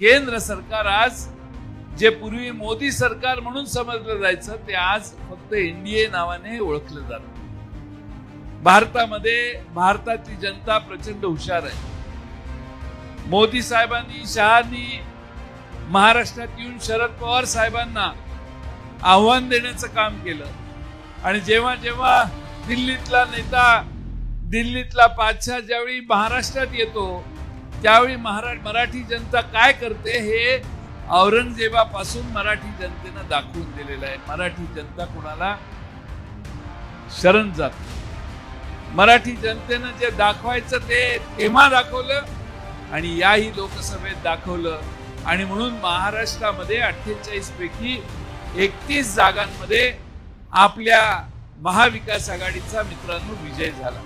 केंद्र सरकार आज जे पूर्वी मोदी सरकार म्हणून समजलं जायचं ते आज फक्त एनडीए नावाने ओळखलं जात. भारतामध्ये भारताची जनता प्रचंड हुशार आहे. मोदी साहेबांनी शहानी महाराष्ट्रात येऊन शरद पवार साहेबांना आव्हान देण्याचं काम केलं. आणि जेव्हा जेव्हा दिल्लीतला नेता दिल्लीतला पाचशा ज्यावेळी महाराष्ट्रात येतो त्यावेळी महारा मराठी जनता काय करते हे औरंगजेबापासून मराठी जनतेनं दाखवून दिलेलं आहे. मराठी जनता कुणाला शरण जात मराठी जनतेनं जे दाखवायचं ते तेव्हा दाखवलं आणि याही लोकसभेत दाखवलं. आणि म्हणून महाराष्ट्रामध्ये अठ्ठेचाळीस पैकी एकतीस जागांमध्ये आपल्या महाविकास आघाडीचा मित्रांनो विजय झाला.